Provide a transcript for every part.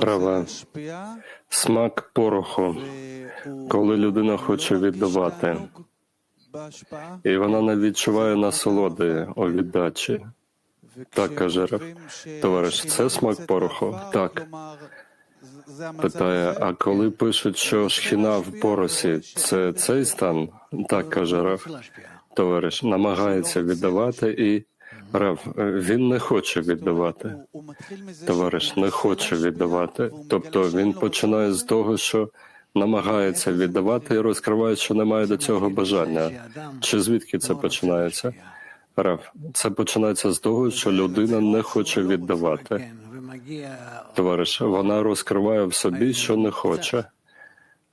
Права смак пороху, коли людина хоче віддавати, і вона не відчуває насолоди у віддачі. Так каже Раф. Товариш, це смак пороху? Так. Питає, а коли пишуть, що шхіна в поросі, це цей стан? Так каже Раф. Товариш намагається віддавати і. Рав, е, він не хоче віддавати. Товариш не хоче віддавати. Тобто він починає з того, що намагається віддавати і розкриває, що немає до цього бажання. Чи звідки це починається? Рав, це починається з того, що людина не хоче віддавати. Товариш, вона розкриває в собі, що не хоче.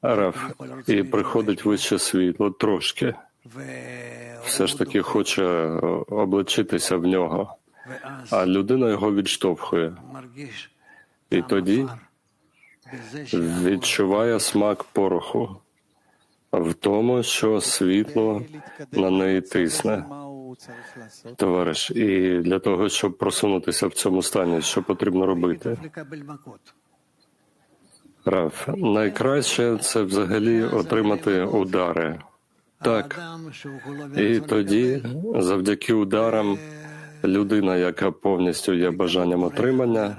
Рав, і приходить вище світло трошки все ж таки хоче е, обличитися в нього, а людина його відштовхує. І тоді відчуває смак пороху в тому, що світло на неї тисне. Товариш, і для того, щоб просунутися в цьому стані, що потрібно робити? Раф, найкраще це взагалі отримати удари. Так, і тоді, завдяки ударам, людина, яка повністю є бажанням отримання,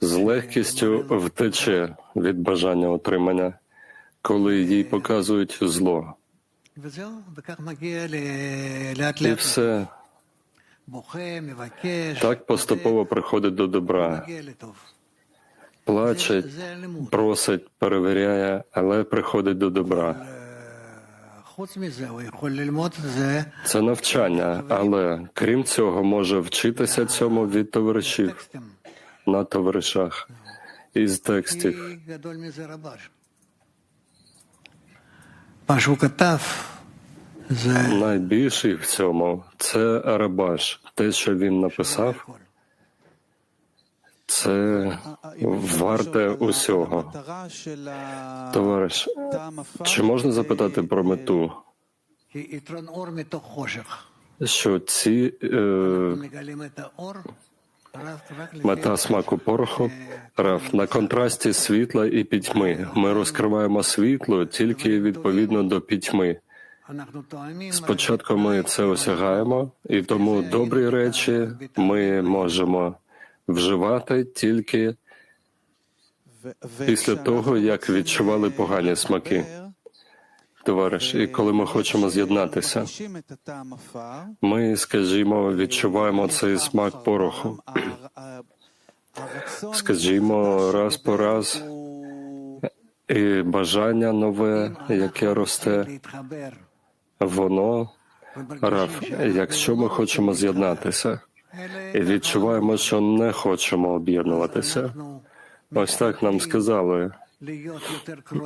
з легкістю втече від бажання отримання, коли їй показують зло. І все так поступово приходить до добра. Плаче, просить, перевіряє, але приходить до добра. Це навчання, але крім цього, може вчитися цьому від товаришів на товаришах із текстів. Найбільший в цьому це Рабаш, те, що він написав це варте усього. Товариш, чи можна запитати про мету? Що ці е, мета смаку пороху раф на контрасті світла і пітьми. Ми розкриваємо світло тільки відповідно до пітьми. Спочатку ми це осягаємо, і тому добрі речі ми можемо вживати тільки після того, як відчували погані смаки. Товариш, і коли ми хочемо з'єднатися, ми, скажімо, відчуваємо цей смак пороху. Скажімо, раз по раз і бажання нове, яке росте, воно раф, якщо ми хочемо з'єднатися і відчуваємо, що не хочемо об'єднуватися. Ось так нам сказали,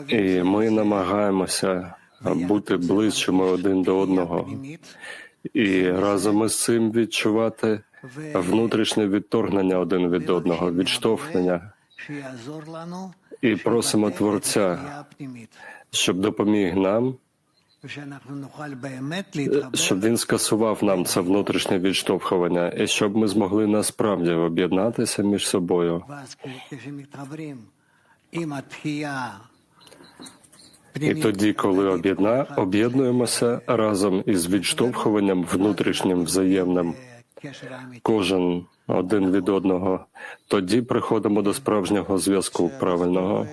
і ми намагаємося бути ближчими один до одного і разом із цим відчувати внутрішнє відторгнення один від одного, відштовхнення і просимо Творця, щоб допоміг нам. Е, щоб він скасував нам це внутрішнє відштовхування, і щоб ми змогли насправді об'єднатися між собою. І тоді, коли об'єдна, об'єднуємося разом із відштовхуванням внутрішнім взаємним, кожен один від одного, тоді приходимо до справжнього зв'язку правильного.